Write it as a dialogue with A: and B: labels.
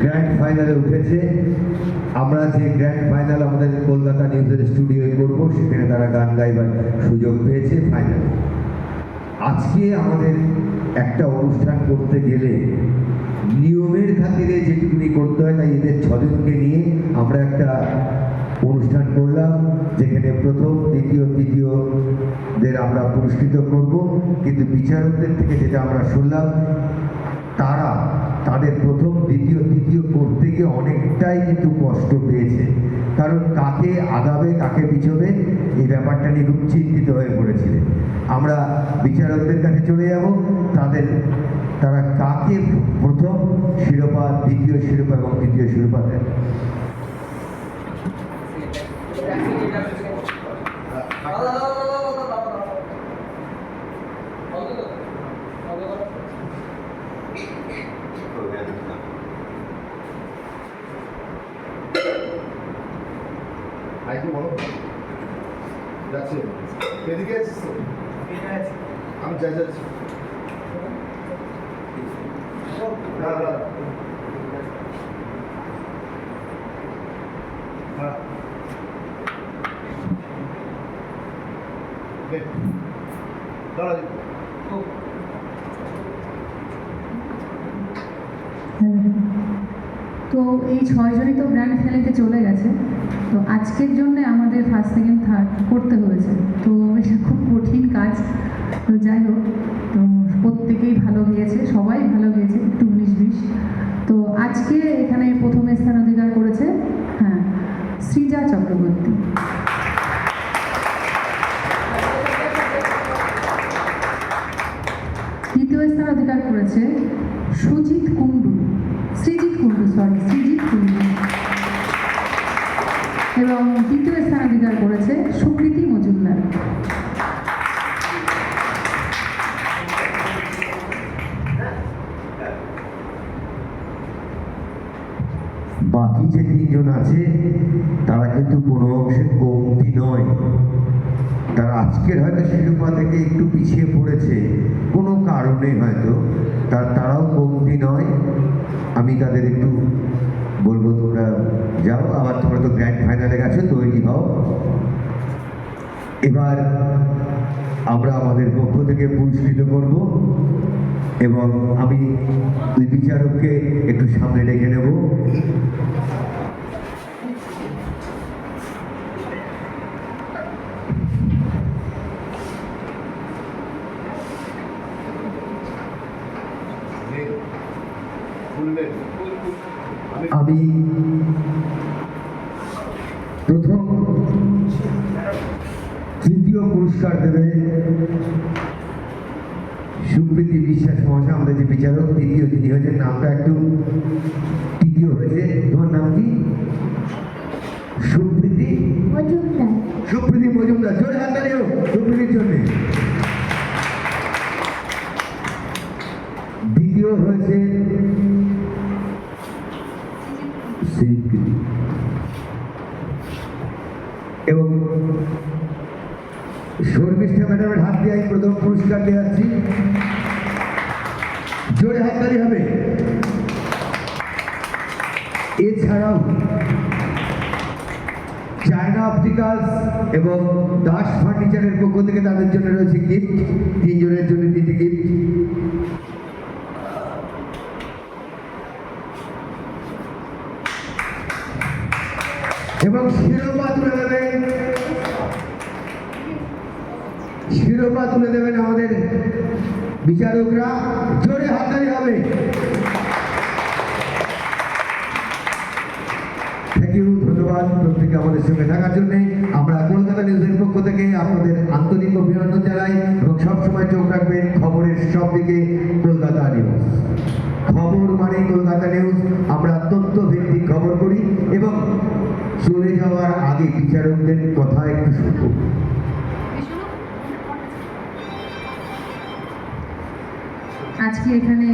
A: Grand ফাইনালে উঠেছে। আমরা যে গ্র্যান্ড ফাইনাল আমাদের কলকাতা নিউজের স্টুডিওয়ে করব, সেখানে তারা গান গাইবার সুযোগ পেয়েছে ফাইনালে আজকে আমাদের একটা অনুষ্ঠান করতে গেলে নিয়মের খাতিরে যেটুকুনি করতে হয়, তাই এদের ছজনকে নিয়ে আমরা একটা অনুষ্ঠান করলাম, যেখানে প্রথম, দ্বিতীয়, তৃতীয়দের আমরা পুরস্কৃত করব। কিন্তু বিচারকদের থেকে যেটা আমরা শুনলাম, তারা তাদের প্রথম, দ্বিতীয়, তৃতীয় করতে গিয়ে অনেকটাই কিন্তু কষ্ট পেয়েছে। কারণ কাকে আগাবে, কাকে পিছবে, এই ব্যাপারটা নিয়ে খুব চিন্তিত হয়ে পড়েছিলেন। আমরা বিচারকদের কাছে চলে যাব, তাদের, তারা কাকে প্রথম, শিরোপা দ্বিতীয় শিরোপা এবং তৃতীয় শিরোপা দেন
B: আরেকটু বলো। যাচ্ছে এদিকে আছিস আমি যা যাচ্ছি না, না। হ্যাঁ।
C: তো এই ছয়জনই তো গ্র্যান্ড ফিনালিতে চলে গেছে। তো আজকের জন্য আমাদের ফার্স্ট সেকেন্ড থার্ড করতে হয়েছে। তো এটা খুব কঠিন কাজ। তো যাই হোক, তো প্রত্যেকেই ভালো গিয়েছে, সবাই ভালো গিয়েছে, একটু উনিশ বিশ তো আজকে এখানে প্রথম স্থান অধিকার করেছে হ্যাঁ সৃজা চক্রবর্তী। দ্বিতীয় স্থান অধিকার করেছে সুজিত কুণ্ডু। সৃজিত কুণ্ডু সরি সৃজিত কুণ্ডু এবং তৃতীয় স্থান অধিকার করেছে সুকৃতি মজুমদার।
A: বাকি যে তিনজন আছে, তারা কিন্তু কোনো অংশে কমতি নয়। তারা আজকের হয়তো শিরোপা থেকে একটু পিছিয়ে পড়েছে। কোনো কারণে হয়তো। তার, তারাও কমতি নয়। আমি তাদের একটু বলব, তোমরা যাও। আবার তোমরা তো গ্র্যান্ড ফাইনালে গেছো, তৈরি হও। এবার আমরা আমাদের পক্ষ থেকে পুরস্কৃত করব এবং আমি বিচারককে একটু সামনে ডেকে নেব।
B: আমি
A: প্রথম তৃতীয় পুরস্কার দেবে সুপ্রীতি বিশ্বাস মহাশয় আমাদের যে বিচারক তৃতীয় যিনি হয়েছেন নামটা একটু তৃতীয় হয়েছে। তোমার নাম কি? সুপ্রীতি সুপ্রীতি মজুমদার। জোরে হাত হয়েছে। এবং শর্মিষ্ঠা ম্যাডামের হাত দিয়ে আমি প্রথম পুরস্কার দিয়ে যাচ্ছি। জোরে হাততালি হবে। এছাড়াও চায়না অপটিক্যালস এবং দাস ফার্নিচারের পক্ষ থেকে তাদের জন্য রয়েছে গিফট। তিনজনের জন্য তিনটি গিফট। এবং শিরোপা তুলে দেবেন। শিরোপা তুলে দেবেন আমাদের বিচারকরা। জোরে হাততালি হবে। প্রত্যেকে আমাদের সঙ্গে থাকার জন্য। আমরা কলকাতা নিউজের পক্ষ থেকে আপনাদের আন্তরিক অভিনন্দন জানাই এবং সবসময় চোখ রাখবেন খবরের সব দিকে খবর কলকাতা নিউজ আমরা তথ্য ভিত্তিক খবর করি এবং চলে যাওয়ার আগে বিচারকদের কথা একটু শুনব।
C: আজকে এখানে